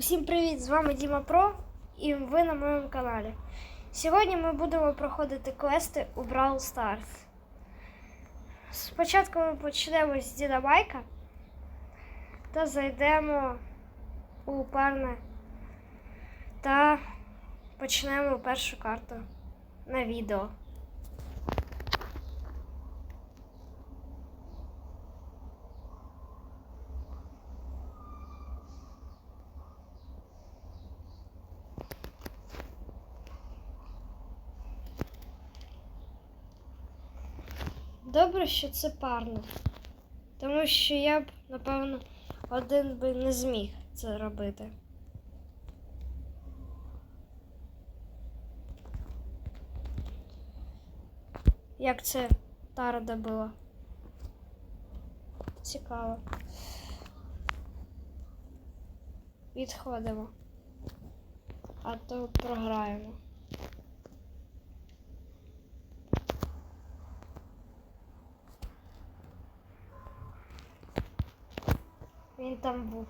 Усім привіт! З вами Діма Про і ви на моєму каналі. Сьогодні ми будемо проходити квести у Brawl Stars. Спочатку ми почнемо з Дідабайка та зайдемо у парне та почнемо першу карту на відео. Добре, що це парно. Тому що я б, напевно, один би не зміг це робити. Як це Тара добила? Цікаво. Відходимо. А то програємо. Він там був.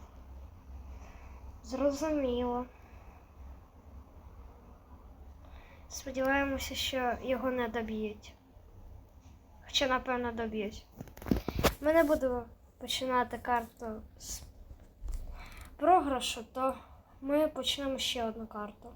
Зрозуміло. Сподіваємося, що його не доб'ють. Хоча, напевно, доб'ють. Ми не будемо починати карту з програшу, то ми почнемо ще одну карту.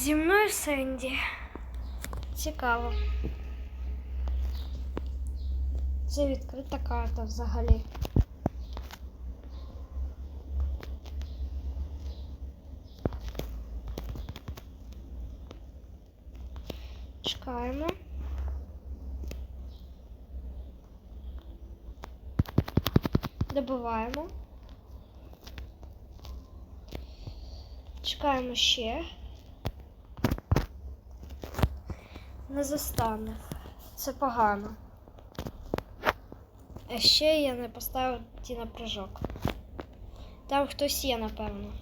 Зі мною Сенді. Цікаво. Це відкрита карта взагалі. Чекаємо. Добиваємо. Чекаємо ще. Не застане. Це погано. А ще я не поставив ті на прыжок. Там хтось є, напевно.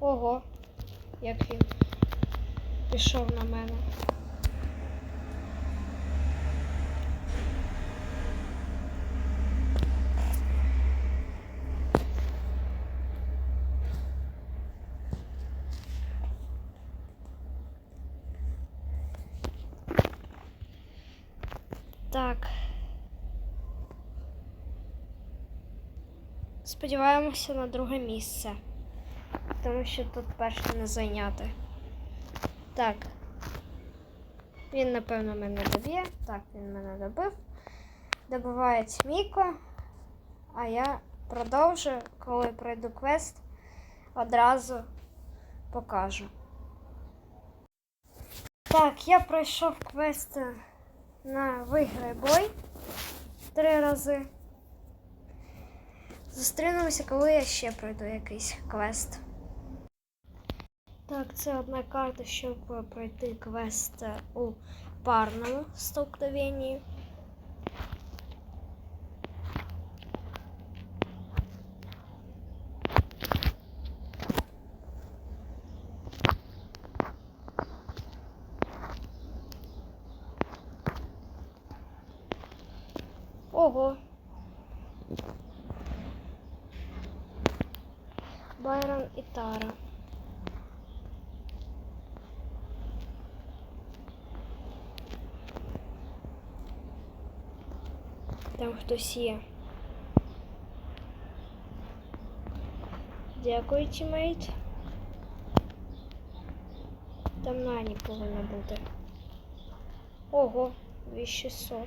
Ого, як він пішов на мене. Так. Сподіваємося на друге місце. Тому що тут перше не зайняти. Так. Він, напевно, мене доб'є. Так, він мене добив. Добиває Міко. А я продовжу, коли пройду квест, одразу покажу. Так, я пройшов квест на виграй бой три рази. Зустрінемося, коли я ще пройду якийсь квест. Так, це одна карта, щоб пройти квест у парному столкновенні. Ого. Байрон і Тара. Там хтось є. Дякую, тімейт. Там Нані повинна бути. Ого, 2600.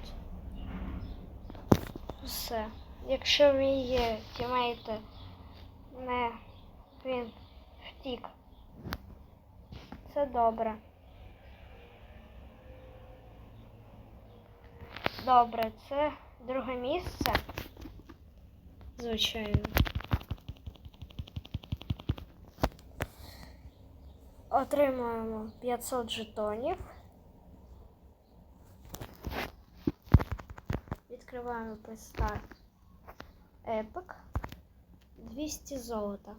Все. Якщо мій тімейт не він втік. Це добре. Добре, це друге місце. Звичайно. Отримуємо 500 жетонів. Відкриваємо приста Epic. 200 золота.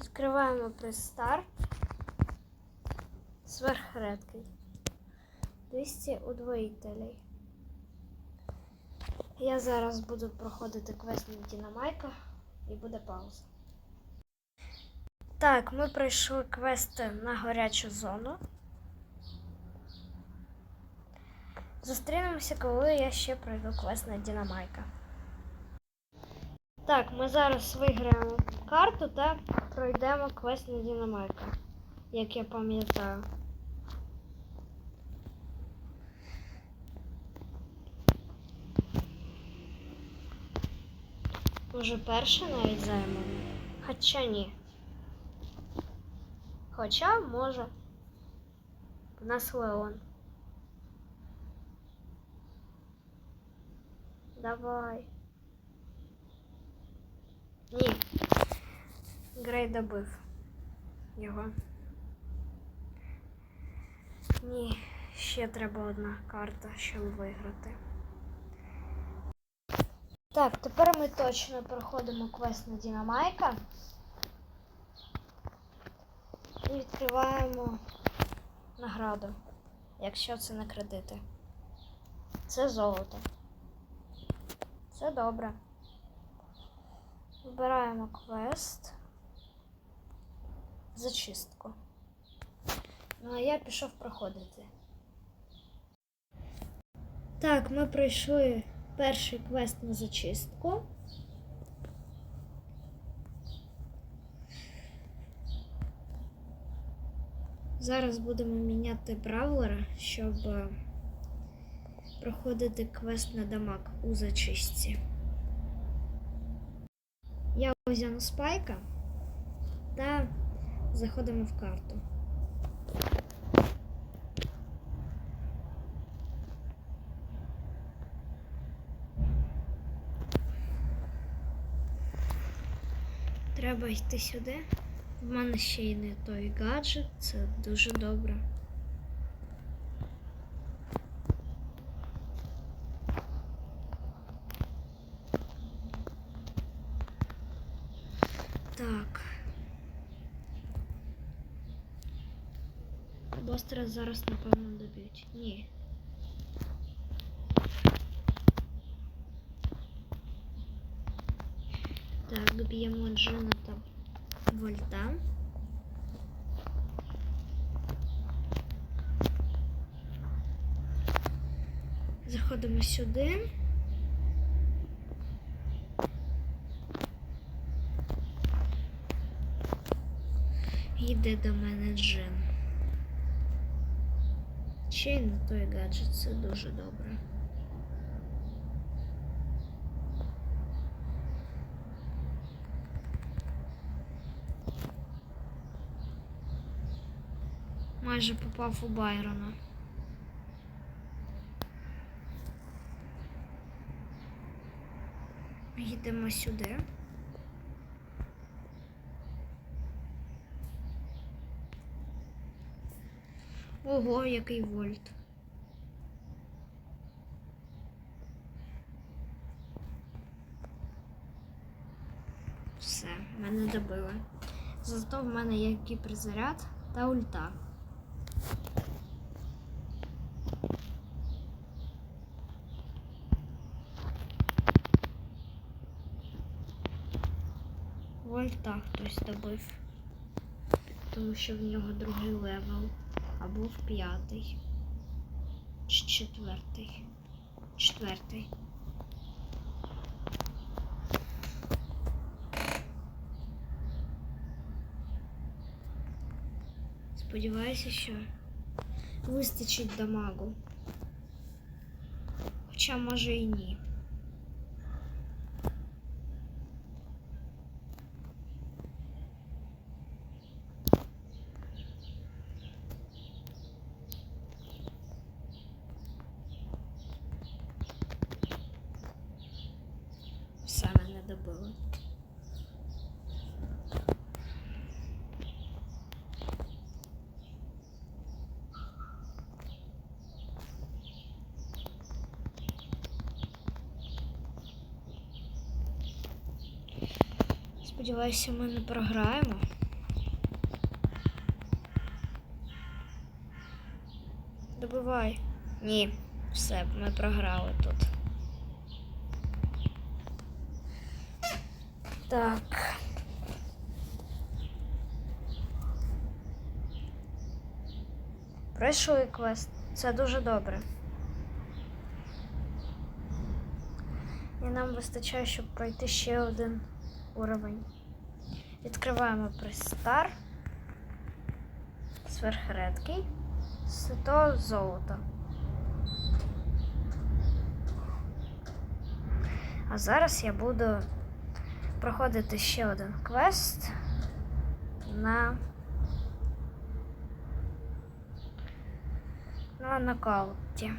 Відкриваємо пристарт. Сверхредкий. 200 удвоїтелей. Я зараз буду проходити квест на Дінамайка і буде пауза. Так, ми пройшли квест на гарячу зону. Зустрінемося, коли я ще пройду квест на Дінамайка. Так, ми зараз виграємо карту та пройдемо квест на Дінамайка, як я пам'ятаю. Може перше навіть займемо? Хоча ні. Хоча може. У нас Леон. Давай. Ні. Грей добив його. Ні, ще треба одна карта, щоб виграти. Так, тепер ми точно проходимо квест на Дінамайка. І відкриваємо награду, якщо це не кредити. Це золото. Це добре. Вибираємо квест. Зачистку. Ну, а я пішов проходити. Так, ми пройшли перший квест на зачистку. Зараз будемо міняти бравлера, щоб е, проходити квест на дамаг у зачистці. Я взяну спайка та заходимо в карту. Треба йти сюди. В мене ще й не той гаджет, це дуже добре. Так. Бостера зараз, напевно, доб'ють. Ні. Так, б'ємо Джина та Вольта. Заходимо сюди. Йде до мене Джин. Ще й на той гаджет, це дуже добре. Майже попав у Байрона. Їдемо сюди. Ого, який вольт. Все, мене добили. Зато в мене є гіперзаряд та ульта. Вольта хтось добив. Тому що в нього другий левел. Або в п'ятий. Чи четвертий. Четвертий. Сподіваюся, що вистачить дамагу. Хоча може і ні. випадково. Сподіваюся, ми не програємо. Добивай. Ні, все, ми програли тут. Так. Пройшли квест. Це дуже добре. І нам вистачає, щоб пройти ще один уровень. Відкриваємо пристар. Сверхредкий. Сито золото. А зараз я буду проходити ще один квест на, на нокауті.